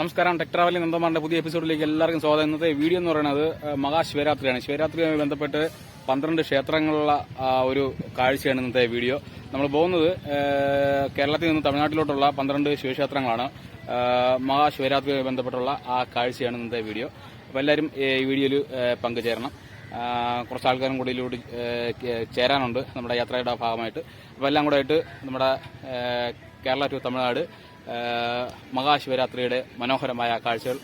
നമസ്കാരം. ടെക് ട്രാവലി നന്ദമാറിന്റെ പുതിയ എപ്പിസോഡിലേക്ക് എല്ലാവർക്കും സ്വാഗതം. ഇന്നത്തെ വീഡിയോ എന്ന് പറയുന്നത് മഹാശിവരാത്രിയാണ്. ശിവരാത്രിയുമായി ബന്ധപ്പെട്ട് പന്ത്രണ്ട് ക്ഷേത്രങ്ങളുള്ള ഒരു കാഴ്ചയാണ് ഇന്നത്തെ വീഡിയോ. നമ്മൾ പോകുന്നത് കേരളത്തിൽ നിന്ന് തമിഴ്നാട്ടിലോട്ടുള്ള പന്ത്രണ്ട് ശിവക്ഷേത്രങ്ങളാണ് മഹാശിവരാത്രിയുമായി ബന്ധപ്പെട്ടുള്ള ആ കാഴ്ചയാണ് ഇന്നത്തെ വീഡിയോ. അപ്പോൾ എല്ലാവരും ഈ വീഡിയോയിൽ പങ്കുചേരണം. കുറച്ച് ആൾക്കാരും കൂടി ഇതിലൂടെ ചേരാനുണ്ട് നമ്മുടെ യാത്രയുടെ ഭാഗമായിട്ട്. അപ്പോൾ എല്ലാം കൂടെ ആയിട്ട് നമ്മുടെ കേരള ടു തമിഴ്നാട് മഹാശിവരാത്രിയുടെ മനോഹരമായ കാഴ്ചകൾ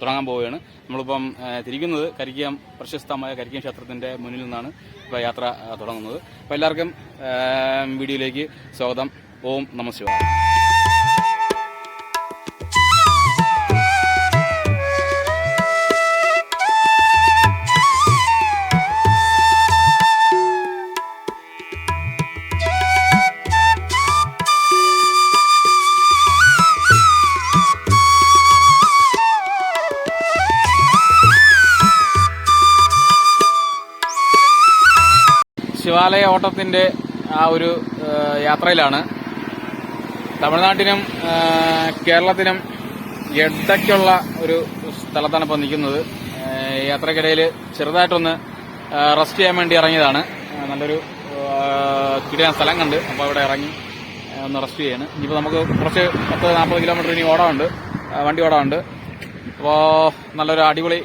തുടങ്ങാൻ പോവുകയാണ്. നമ്മളിപ്പം തിരിക്കുന്നത് കരിക്കം പ്രശസ്തമായ കരിക്കം ക്ഷേത്രത്തിന്റെ മുന്നിൽ നിന്നാണ് ഇപ്പൊ യാത്ര തുടങ്ങുന്നത്. അപ്പോൾ എല്ലാവർക്കും വീഡിയോയിലേക്ക് സ്വാഗതം. ഓം നമ ശിവാലയ ഓട്ടത്തിന്റെ ആ ഒരു യാത്രയിലാണ്. തമിഴ്നാട്ടിനും കേരളത്തിനും ഇടയ്ക്കുള്ള ഒരു സ്ഥലത്താണ് ഇപ്പോൾ നിൽക്കുന്നത്. യാത്രക്കിടയിൽ ചെറുതായിട്ടൊന്ന് റെസ്റ്റ് ചെയ്യാൻ വേണ്ടി ഇറങ്ങിയതാണ്. നല്ലൊരു കിടിയാൻ സ്ഥലം കണ്ട് അപ്പോൾ അവിടെ ഇറങ്ങി ഒന്ന് റെസ്റ്റ് ചെയ്യാണ്. ഇനിയിപ്പോൾ നമുക്ക് കുറച്ച് പത്ത് നാൽപ്പത് കിലോമീറ്റർ ഇനി ഓടാനുണ്ട്. വണ്ടി ഓടാനുണ്ട്. അപ്പോൾ നല്ലൊരു അടിപൊളി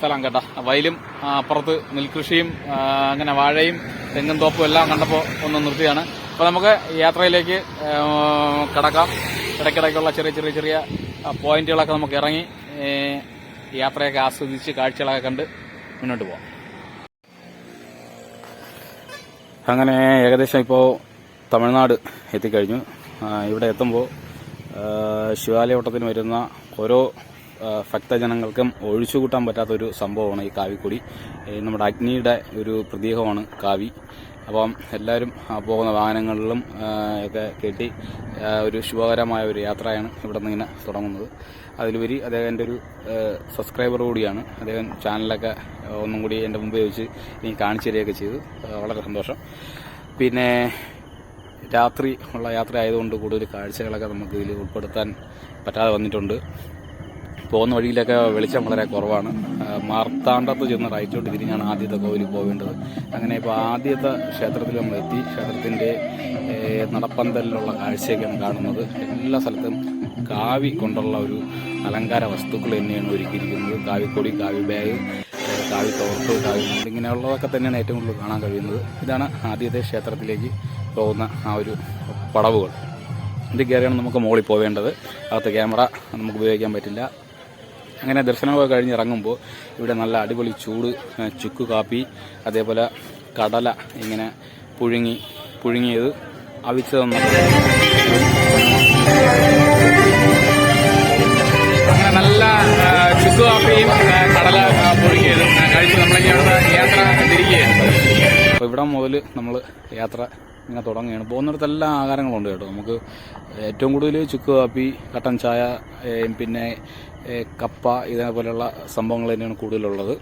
സ്ഥലം കേട്ടോ. വയലും അപ്പുറത്ത് നെൽകൃഷിയും അങ്ങനെ വാഴയും തെങ്ങും തോപ്പും എല്ലാം കണ്ടപ്പോൾ ഒന്ന് നിർത്തിയാണ്. അപ്പോൾ നമുക്ക് യാത്രയിലേക്ക് കിടക്കാം. ഇടയ്ക്കിടയ്ക്കുള്ള ചെറിയ ചെറിയ ചെറിയ പോയിന്റുകളൊക്കെ നമുക്ക് ഇറങ്ങി യാത്രയൊക്കെ ആസ്വദിച്ച് കാഴ്ചകളൊക്കെ കണ്ട് മുന്നോട്ട് പോകാം അങ്ങനെ ഏകദേശം ഇപ്പോൾ തമിഴ്നാട് എത്തിക്കഴിഞ്ഞു. ഇവിടെ എത്തുമ്പോൾ ശിവാലയോട്ടത്തിന് വരുന്ന ഓരോ ഭക്തജനങ്ങൾക്കും ഒഴിച്ചുകൂട്ടാൻ പറ്റാത്തൊരു സംഭവമാണ് ഈ കാവിക്കൊടി. നമ്മുടെ അഗ്നിയുടെ ഒരു പ്രതീകമാണ് കാവി. അപ്പം എല്ലാവരും പോകുന്ന വാഹനങ്ങളിലും ഒക്കെ കെട്ടി ഒരു ശുഭകരമായ ഒരു യാത്രയാണ് ഇവിടെ നിന്ന് ഇങ്ങനെ തുടങ്ങുന്നത്. അതിലുപരി അദ്ദേഹം എന്റെ ഒരു സബ്സ്ക്രൈബർ കൂടിയാണ്. അദ്ദേഹം ചാനലൊക്കെ ഒന്നും കൂടി എന്റെ മുമ്പേ വെച്ച് ഇനി കാണിച്ചു തരികയൊക്കെ ചെയ്തു. വളരെ സന്തോഷം. പിന്നെ രാത്രി ഉള്ള യാത്ര ആയതുകൊണ്ട് കൂടുതൽ കാഴ്ചകളൊക്കെ നമുക്ക് ഇതിൽ ഉൾപ്പെടുത്താൻ പറ്റാതെ വന്നിട്ടുണ്ട്. പോകുന്ന വഴിയിലൊക്കെ വെളിച്ചം വളരെ കുറവാണ്. മാർത്താണ്ഡത്ത് ചെന്ന് റൈറ്റോട്ട് തിരിഞ്ഞാണ് ആദ്യത്തെ കോവിലിൽ പോവേണ്ടത്. അങ്ങനെ ഇപ്പോൾ ആദ്യത്തെ ക്ഷേത്രത്തിൽ നമ്മൾ എത്തി. ക്ഷേത്രത്തിന്റെ നടപ്പന്തലിലുള്ള കാഴ്ചയൊക്കെയാണ് കാണുന്നത്. എല്ലാ സ്ഥലത്തും കാവി കൊണ്ടുള്ള ഒരു അലങ്കാര വസ്തുക്കൾ തന്നെയാണ് ഒരുക്കിയിരിക്കുന്നത്. കാവിക്കൊടി കാവി ബാഗ് കാവി തോർത്ത് കാവി ഇങ്ങനെയുള്ളതൊക്കെ തന്നെയാണ് ഏറ്റവും കൂടുതൽ കാണാൻ കഴിയുന്നത്. ഇതാണ് ആദ്യത്തെ ക്ഷേത്രത്തിലേക്ക് പോകുന്ന ആ ഒരു പടവുകൾ. ഇത് കയറിയാണ് നമുക്ക് മുകളിൽ പോവേണ്ടത്. അകത്ത് ക്യാമറ നമുക്ക് ഉപയോഗിക്കാൻ പറ്റില്ല. അങ്ങനെ ദർശനമൊക്കെ കഴിഞ്ഞ് ഇറങ്ങുമ്പോൾ ഇവിടെ നല്ല അടിപൊളി ചൂട് ചുക്ക് കാപ്പി അതേപോലെ കടല ഇങ്ങനെ പുഴുങ്ങി പുഴുങ്ങിയത് അവിച്ചതൊന്ന് അങ്ങനെ നല്ല ചുക്ക് കാപ്പിയും കടല പുഴുങ്ങിയത്. കഴിച്ച് നമ്മളിനി അവിടെ യാത്ര തിരിക്കുകയാണ്. അപ്പോൾ ഇവിടെ മുതൽ നമ്മൾ യാത്ര ഇങ്ങനെ തുടങ്ങുകയാണ്. പോകുന്നിടത്തെല്ലാം ആഹാരങ്ങളുണ്ട് കേട്ടോ. നമുക്ക് ഏറ്റവും കൂടുതൽ ചുക്ക് കാപ്പി കട്ടൻ ചായ പിന്നെ കപ്പ ഇതേപോലെയുള്ള സംഭവങ്ങൾ തന്നെയാണ് കൂടുതലുള്ളത്.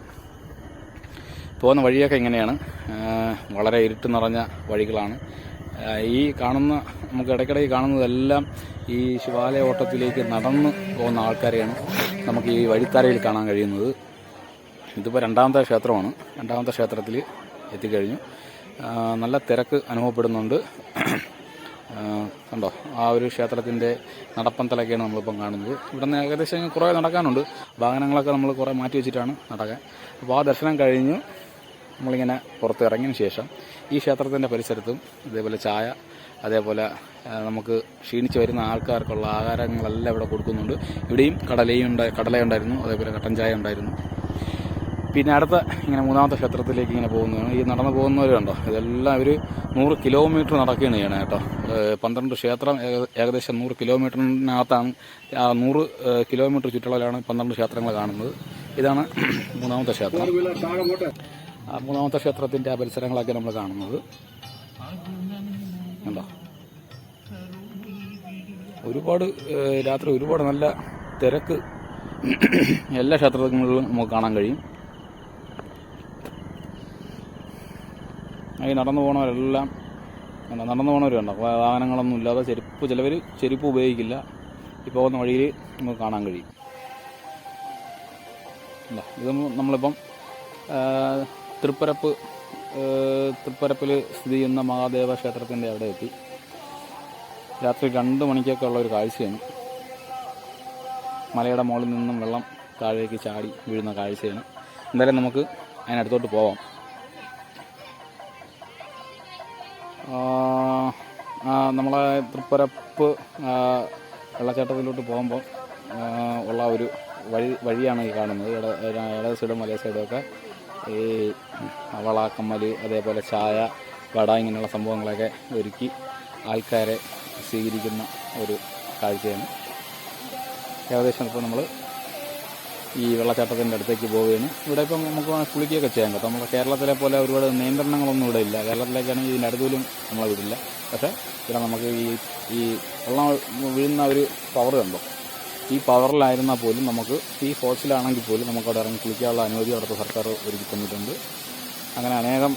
പോകുന്ന വഴിയൊക്കെ ഇങ്ങനെയാണ്. വളരെ ഇരുട്ട് നിറഞ്ഞ വഴികളാണ്. ഈ കാണുന്ന നമുക്ക് ഇടയ്ക്കിടയ്ക്ക് കാണുന്നതെല്ലാം ഈ ശിവാലയ ഓട്ടത്തിലേക്ക് നടന്ന് പോകുന്ന ആൾക്കാരെയാണ് നമുക്ക് ഈ വഴിത്താരയിൽ കാണാൻ കഴിയുന്നത്. ഇതിപ്പോൾ രണ്ടാമത്തെ ക്ഷേത്രമാണ്. രണ്ടാമത്തെ ക്ഷേത്രത്തിൽ എത്തിക്കഴിഞ്ഞു. നല്ല തിരക്ക് അനുഭവപ്പെടുന്നുണ്ട്. കണ്ടോ? ആ ഒരു ക്ഷേത്രത്തിന്റെ നടപ്പന്തലൊക്കെയാണ് നമ്മളിപ്പം കാണുന്നത്. ഇവിടെ നിന്ന് ഏകദേശം കുറേ നടക്കാനുണ്ട്. വാഹനങ്ങളൊക്കെ നമ്മൾ കുറേ മാറ്റി വെച്ചിട്ടാണ് നടക്കാൻ. അപ്പോൾ ആ ദർശനം കഴിഞ്ഞ് നമ്മളിങ്ങനെ പുറത്ത് ഇറങ്ങിയതിന് ശേഷം ഈ ക്ഷേത്രത്തിന്റെ പരിസരത്തും ഇതേപോലെ ചായ അതേപോലെ നമുക്ക് ക്ഷീണിച്ച് വരുന്ന ആൾക്കാർക്കുള്ള ആഹാരങ്ങളെല്ലാം ഇവിടെ കൊടുക്കുന്നുണ്ട്. ഇവിടെയും കടലയും ഉണ്ടായി കടലയുണ്ടായിരുന്നു അതേപോലെ കട്ടൻ ചായ ഉണ്ടായിരുന്നു. പിന്നെ അടുത്ത ഇങ്ങനെ മൂന്നാമത്തെ ക്ഷേത്രത്തിലേക്ക് ഇങ്ങനെ പോകുന്നതാണ് ഈ നടന്നു പോകുന്നവരുണ്ടോ ഇതെല്ലാം ഒരു നൂറ് കിലോമീറ്റർ നടക്കുകയാണ് ചെയ്യണം കേട്ടോ. പന്ത്രണ്ട് ക്ഷേത്രം ഏക- ഏകദേശം നൂറ് കിലോമീറ്ററിനകത്താണ് ആ നൂറ് കിലോമീറ്റർ ചുറ്റളവിലാണ് പന്ത്രണ്ട് ക്ഷേത്രങ്ങൾ കാണുന്നത്. ഇതാണ് മൂന്നാമത്തെ ക്ഷേത്രം. മൂന്നാമത്തെ ക്ഷേത്രത്തിന്റെ ആ പരിസരങ്ങളൊക്കെ നമ്മൾ കാണുന്നത്. ഉണ്ടോ ഒരുപാട് രാത്രി ഒരുപാട് നല്ല തിരക്ക്. എല്ലാ ക്ഷേത്രങ്ങളിലും നമുക്ക് കാണാൻ കഴിയും. ഈ നടന്നു പോകണവരെല്ലാം എന്താ നടന്നു പോകണവരുണ്ട് വാഹനങ്ങളൊന്നും ഇല്ലാതെ ചെരുപ്പ് ചിലവർ ചെരുപ്പ് ഉപയോഗിക്കില്ല. ഈ പോകുന്ന വഴിയിൽ നമുക്ക് കാണാൻ കഴിയും. അല്ല ഇത് നമ്മളിപ്പം തൃപ്പരപ്പ് തൃപ്പരപ്പിൽ സ്ഥിതി ചെയ്യുന്ന മഹാദേവ ക്ഷേത്രത്തിന്റെ അവിടെ എത്തി. രാത്രി രണ്ട് മണിക്കൊക്കെ ഉള്ള ഒരു കാഴ്ചയാണ്. മലയുടെ മുകളിൽ നിന്നും വെള്ളം താഴേക്ക് ചാടി വീഴുന്ന കാഴ്ചയാണ്. എന്തായാലും നമുക്ക് അതിനടുത്തോട്ട് പോവാം. നമ്മളെ തൃപ്പരപ്പ് വെള്ളച്ചാട്ടത്തിലോട്ട് പോകുമ്പോൾ ഉള്ള ഒരു വഴി വഴിയാണ് ഈ കാണുന്നത്. ഇട ഇട- സൈഡും വലേ സൈഡുമൊക്കെ ഈ വള കമ്മലി അതേപോലെ ചായ വട ഇങ്ങനെയുള്ള സംഭവങ്ങളൊക്കെ ഒരുക്കി ആൾക്കാരെ സ്വീകരിക്കുന്ന ഒരു കാഴ്ചയാണ്. ഏകദേശം ഇപ്പോൾ നമ്മൾ ഈ വെള്ളച്ചാട്ടത്തിന്റെ അടുത്തേക്ക് പോവുകയാണ്. ഇവിടെ ഇപ്പം നമുക്ക് കുളിക്കുകയൊക്കെ ചെയ്യാൻ കേട്ടോ. നമ്മുടെ കേരളത്തിലെ പോലെ ഒരുപാട് നിയന്ത്രണങ്ങളൊന്നും ഇവിടെ ഇല്ല. കേരളത്തിലേക്കാണെങ്കിൽ ഇതിന്റെ അടുത്തോലും നമ്മളെ വിടില്ല. പക്ഷേ ഇവിടെ നമുക്ക് ഈ ഈ വെള്ളം വീഴുന്ന ഒരു പവർ കണ്ടോ? ഈ പവറിലായിരുന്നാൽ പോലും നമുക്ക് ഈ ഫോൾസിലാണെങ്കിൽ പോലും നമുക്ക് അവിടെ ഇറങ്ങി കുളിക്കാനുള്ള അനുമതി അവിടുത്തെ സർക്കാർ ഒരുക്കി തന്നിട്ടുണ്ട്. അങ്ങനെ അനേകം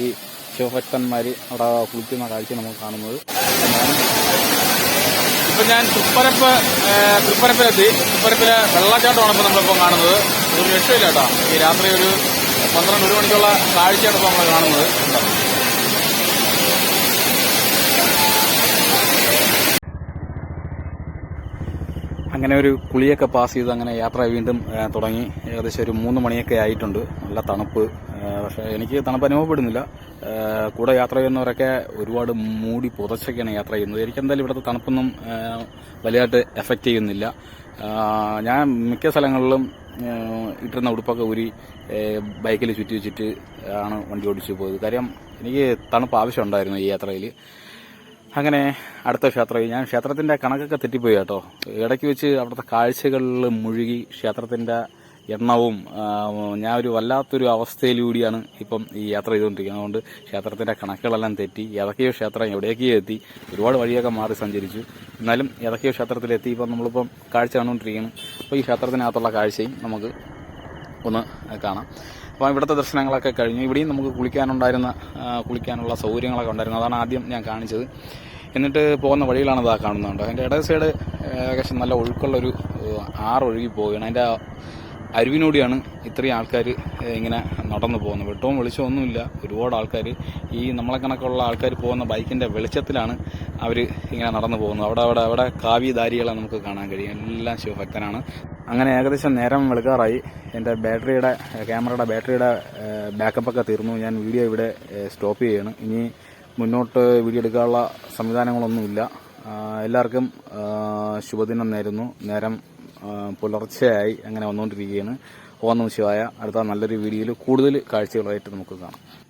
ഈ ശിവഭക്തന്മാർ അവിടെ കുളിക്കുന്ന കാഴ്ച നമുക്ക് കാണുന്നത്. ഇപ്പം ഞാൻ തൃപ്പരപ്പ് തൃപ്പരപ്പിലെത്തി. തൃപ്പരപ്പിലെ വെള്ളച്ചാട്ടമാണ് ഇപ്പോൾ നമ്മളിപ്പോൾ കാണുന്നത്. ഒരു രക്ഷയില്ല കേട്ടോ. ഈ രാത്രി ഒരു പന്ത്രണ്ട് ഒരു മണിക്കുള്ള കാഴ്ചയാണ് ഇപ്പോൾ നമ്മൾ കാണുന്നത്. അങ്ങനെ ഒരു കുളിയൊക്കെ പാസ് ചെയ്ത് അങ്ങനെ യാത്ര വീണ്ടും തുടങ്ങി. ഏകദേശം ഒരു മൂന്ന് മണിയൊക്കെ ആയിട്ടുണ്ട്. നല്ല തണുപ്പ്. പക്ഷേ എനിക്ക് തണുപ്പ് അനുഭവപ്പെടുന്നില്ല. കൂടെ യാത്ര ചെയ്യുന്നവരൊക്കെ ഒരുപാട് മൂടി പുതച്ചൊക്കെയാണ് യാത്ര ചെയ്യുന്നത്. എനിക്കെന്തായാലും ഇവിടുത്തെ തണുപ്പൊന്നും വലിയതായിട്ട് എഫക്റ്റ് ചെയ്യുന്നില്ല. ഞാൻ മിക്ക സ്ഥലങ്ങളിലും ഇട്ടിരുന്ന ഉടുപ്പൊക്കെ ഊരി ബൈക്കിൽ ചുറ്റി വെച്ചിട്ട് ആണ് വണ്ടി ഓടിച്ചു പോയത്. കാര്യം എനിക്ക് തണുപ്പ് ആവശ്യമുണ്ടായിരുന്നു ഈ യാത്രയിൽ അങ്ങനെ അടുത്ത ക്ഷേത്രം ഞാൻ ക്ഷേത്രത്തിന്റെ കണക്കൊക്കെ തെറ്റിപ്പോയി കേട്ടോ. ഇടയ്ക്ക് വെച്ച് അവിടുത്തെ കാഴ്ചകളിൽ മുഴുകി ക്ഷേത്രത്തിന്റെ എണ്ണവും ഞാൻ ഒരു വല്ലാത്തൊരു അവസ്ഥയിലൂടെയാണ് ഇപ്പം ഈ യാത്ര ചെയ്തുകൊണ്ടിരിക്കുന്നത്. അതുകൊണ്ട് ക്ഷേത്രത്തിന്റെ കണക്കുകളെല്ലാം തെറ്റി ഏതൊക്കെയോ ക്ഷേത്രം എവിടെയൊക്കെയോ എത്തി ഒരുപാട് വഴിയൊക്കെ മാറി സഞ്ചരിച്ചു. എന്നാലും ഏതൊക്കെയോ ക്ഷേത്രത്തിലെത്തി ഇപ്പം നമ്മളിപ്പം കാഴ്ച കണ്ടുകൊണ്ടിരിക്കുകയാണ്. അപ്പോൾ ഈ ക്ഷേത്രത്തിനകത്തുള്ള കാഴ്ചയും നമുക്ക് ഒന്ന് കാണാം. അപ്പോൾ ഇവിടുത്തെ ദർശനങ്ങളൊക്കെ കഴിഞ്ഞു. ഇവിടെയും നമുക്ക് കുളിക്കാനുണ്ടായിരുന്ന കുളിക്കാനുള്ള സൗകര്യങ്ങളൊക്കെ ഉണ്ടായിരുന്നു. അതാണ് ആദ്യം ഞാൻ കാണിച്ചത്. എന്നിട്ട് പോകുന്ന വഴികളാണ് ഇതാ കാണുന്നുണ്ട് അതിന്റെ ഇടത് സൈഡ് ഏകദേശം നല്ല ഒഴുക്കുള്ളൊരു ആറ് പോവുകയാണ്. അതിന്റെ അരുവിനൂടിയാണ് ഇത്രയും ആൾക്കാർ ഇങ്ങനെ നടന്നു പോകുന്നത്. വെട്ടവും വെളിച്ചവും ഒന്നുമില്ല. ഒരുപാട് ആൾക്കാർ ഈ നമ്മളെ കണക്കുള്ള ആൾക്കാർ പോകുന്ന ബൈക്കിന്റെ വെളിച്ചത്തിലാണ് അവർ ഇങ്ങനെ നടന്നു പോകുന്നത്. അവിടെ അവിടെ അവിടെ കാവ്യധാരികളെ നമുക്ക് കാണാൻ കഴിയും. എല്ലാം ശിവഭക്തനാണ്. അങ്ങനെ ഏകദേശം നേരം വെളുക്കാറായി. എന്റെ ബാറ്ററിയുടെ ക്യാമറയുടെ ബാറ്ററിയുടെ ബാക്കപ്പൊക്കെ തീർന്നു. ഞാൻ വീഡിയോ ഇവിടെ സ്റ്റോപ്പ് ചെയ്യാണ്. ഇനി മുന്നോട്ട് വീഡിയോ എടുക്കാനുള്ള സംവിധാനങ്ങളൊന്നുമില്ല. എല്ലാവർക്കും ശുഭദിനം നേരുന്നു. നേരം പുലർച്ചയായി അങ്ങനെ വന്നുകൊണ്ടിരിക്കുകയാണ്. ഓർമ്മ ശിവായ. അടുത്ത നല്ലൊരു വീഡിയോയിൽ കൂടുതൽ കാഴ്ചകളായിട്ട് നമുക്ക് കാണാം.